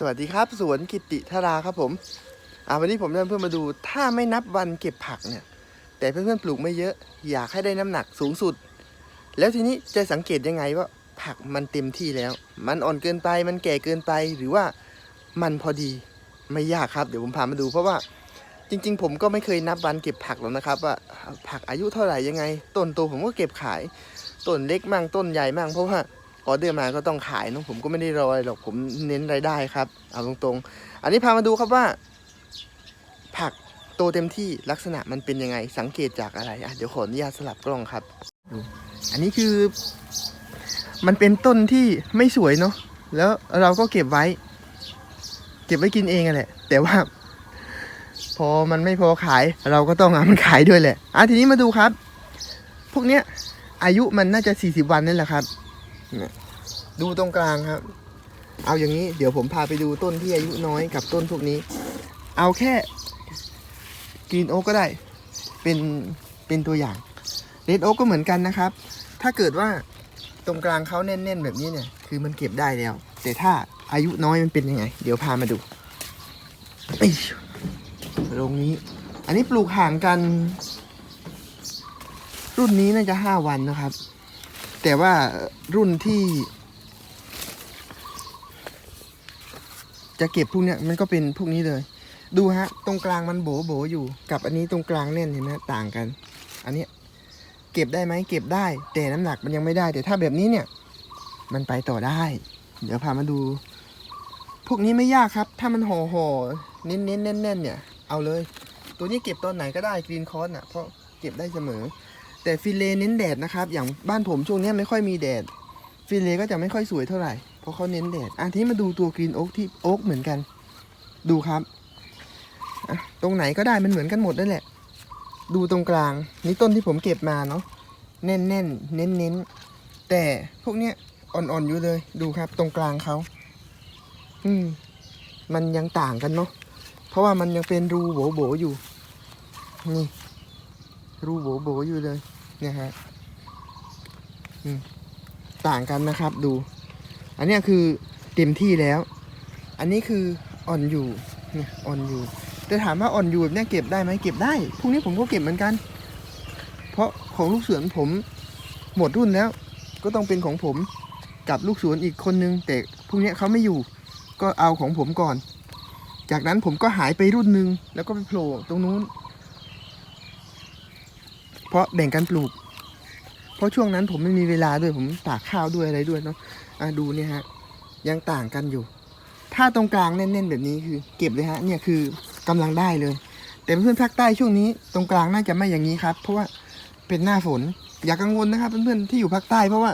สวัสดีครับสวนกิติธาราครับผมอ่าวันนี้ผมเพื่อนมาดู ถ้าไม่นับวันเก็บผักเนี่ย แต่เพื่อนๆปลูกไม่เยอะ อยากให้ได้น้ำหนักสูงสุด แล้วทีนี้จะสังเกตยังไงว่าผักมันเต็มที่แล้ว มันอ่อนเกินไปมันแก่เกินไปหรือว่ามันพอดีไม่ยากครับเดี๋ยวผมพามาดู เพราะว่าจริง ๆ ผมก็ไม่เคยนับวันเก็บผักหรอกนะครับว่าผักอายุเท่าไหร่ยังไง ต้นโตผมก็เก็บขายต้นเล็กมั่งต้นใหญ่มั่งเพราะว่า ออเดอร์มาก็ต้องขายเนอะผมก็ไม่ได้รออะไรหรอกผมเน้นรายได้ครับ เอาตรงๆ อันนี้พามาดูครับว่า ผักโตเต็มที่ลักษณะมันเป็นยังไงสังเกตจากอะไรอะเดี๋ยวขออนุญาตสลับกล้องครับดูอันนี้คือ มันเป็นต้นที่ไม่สวยเนาะแล้วเราก็เก็บไว้ เก็บไว้กินเองอะแหละ แต่ว่า พอมันไม่พอขาย เราก็ต้องเอามันขายด้วยแหละอะทีนี้มาดูครับ พวกเนี้ยอายุมันน่าจะ 40 วันนั่นแหละครับ เนี่ยดูตรงกลางครับ เอาอย่างนี้เดี๋ยวผมพาไปดูต้นที่อายุน้อยกับต้นพวกนี้ เอาแค่กรีนโอ๊กก็ได้ เป็นเป็นตัวอย่างเรดโอ๊กก็เหมือนกันนะครับ ถ้าเกิดว่าตรงกลางเขาแน่น ๆ แบบนี้เนี่ย คือมันเก็บได้แล้ว แต่ถ้าอายุน้อยมันเป็นยังไง เดี๋ยวพามาดูตรงนี้ อันนี้ปลูกห่างกัน รุ่นนี้น่าจะห้าวันนะครับ แต่ว่ารุ่นที่ จะเก็บพวกเนี้ยมันก็เป็นพวกนี้เลย ดูฮะ ตรงกลางมันโบโบอยู่ กับอันนี้ตรงกลางแน่นเห็นไหมต่างกัน อันนี้เก็บได้ไหมเก็บได้ แต่น้ำหนักมันยังไม่ได้ แต่ถ้าแบบนี้เนี่ย มันไปต่อได้ เดี๋ยวพามาดู พวกนี้ไม่ยากครับ ถ้ามันห่อห่อเน้นเน้นแน่นแน่นๆเนี่ย เอาเลย ตัวนี้เก็บตอนไหนก็ได้กรีนคอร์สอะเพราะเก็บได้เสมอ แต่ฟิเลเน้นแดดนะครับ อย่างบ้านผมช่วงนี้ไม่ค่อยมีแดด ฟิเลก็จะไม่ค่อยสวยเท่าไหร่ เพราะเขาเน้นแดดอะทีนี้มาดูตัวกรีนโอ๊กที่โอ๊กเหมือนกัน ดูครับตรงไหนก็ได้มันเหมือนกันหมดนั่นแหละ ดูตรงกลาง นี่ต้นที่ผมเก็บมาเนาะแน่นแน่นเน้นเน้นแต่พวกเนี้ยอ่อนๆอยู่เลย ดูครับ ตรงกลางเขาอืม มันยังต่างกันเนาะเพราะว่ามันยังเป็นรูโบโบอยู่ นี่ รูโบโบอยู่เลย เนี่ยฮะต่างกันนะครับดู อันนี้คือเต็มที่แล้ว อันนี้คืออ่อนอยู่เนี่ยอ่อนอยู่แต่ถามว่าอ่อนอยู่แบบนี้เก็บได้ไหมเก็บได้พรุ่งนี้ผมก็เก็บเหมือนกัน เพราะของลูกสวนผมหมดรุ่นแล้ว ก็ต้องเป็นของผมกับลูกสวนอีกคนนึง แต่พรุ่งนี้เขาไม่อยู่ก็เอาของผมก่อน จากนั้นผมก็หายไปรุ่นหนึ่งแล้วก็ไปโผล่ตรงนู้น เพราะแบ่งกันปลูก เพราะช่วงนั้นผมไม่มีเวลาด้วยผมตากข้าวด้วยอะไรด้วยเนาะอะดูเนี่ยฮะ ยังต่างกันอยู่ ถ้าตรงกลางแน่นๆแบบนี้คือ เก็บเลยฮะ เนี่ยคือกำลังได้เลย แต่เพื่อนๆภาคใต้ช่วงนี้ตรงกลางน่าจะไม่อย่างนี้ครับ เพราะว่าเป็นหน้าฝน อย่ากังวลนะครับเพื่อนๆที่อยู่ภาคใต้เพราะว่า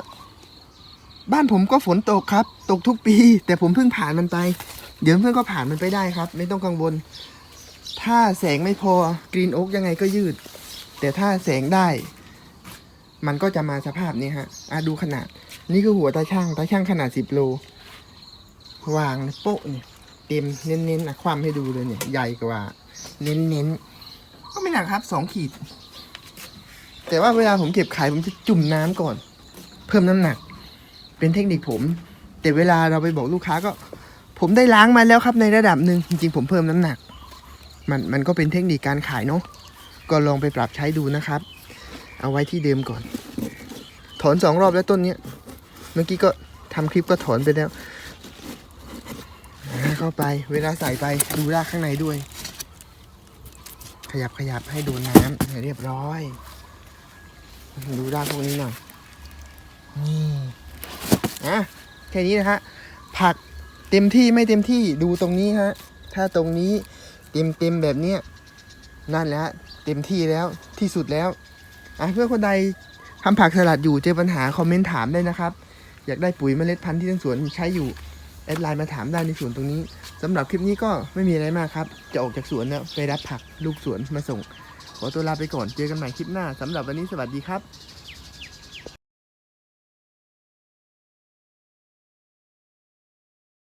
บ้านผมก็ฝนตกครับ ตกทุกปี แต่ผมเพิ่งผ่านมันไป เดี๋ยวเพื่อนก็ผ่านมันไปได้ครับ ไม่ต้องกังวล ถ้าแสงไม่พอกรีนโอ๊กยังไงก็ยืด แต่ถ้าแสงได้ มันก็จะมาสภาพนี้ฮะอะดูขนาด นี่คือหัวตาช่างตาช่างขนาดสิบโล วางโป๊ะเนี่ยเต็มเน้นๆนะความให้ดูเลยเนี่ย ใหญ่กว่า เน้นๆ ก็ไม่หนักครับสองขีด แต่ว่าเวลาผมเก็บขายผมจะจุ่มน้ำก่อน เพิ่มน้ำหนัก เป็นเทคนิคผม แต่เวลาเราไปบอกลูกค้าก็ ผมได้ล้างมาแล้วครับในระดับหนึ่งจริงๆผมเพิ่มน้ำหนัก มันมันก็เป็นเทคนิคการขายเนาะ ก็ลองไปปรับใช้ดูนะครับ เอาไว้ที่เดิมก่อน ถอนสองรอบแล้วต้นนี้เมื่อกี้ก็ทำคลิปก็ถอนไปแล้วเข้าไปเวลาใส่ไปดูรากข้างในด้วย ขยับขยับให้ดนน้ำให้เรียบร้อย ดูรากพวกนี้หน่อยนี่อะแค่นี้นะฮะผักเต็มที่ไม่เต็มที่ดูตรงนี้ฮะถ้าตรงนี้เต็มเต็มแบบเนี้ยนั่นแหละ เต็มที่แล้วที่สุดแล้วอะเพื่อนคนใดทำผักสลัดอยู่เจอปัญหาคอมเมนต์ถามได้นะครับ อยากได้ปุ๋ยเมล็ดพันธุ์ที่ทั้งสวนใช้อยู่แอดไลน์มาถามได้ในสวนตรงนี้สำหรับคลิปนี้ก็ไม่มีอะไรมากครับ จะออกจากสวนแล้วไปรับผักลูกสวนมาส่ง ขอตัวลาไปก่อนเจอกันใหม่คลิปหน้าสำหรับวันนี้สวัสดีครับ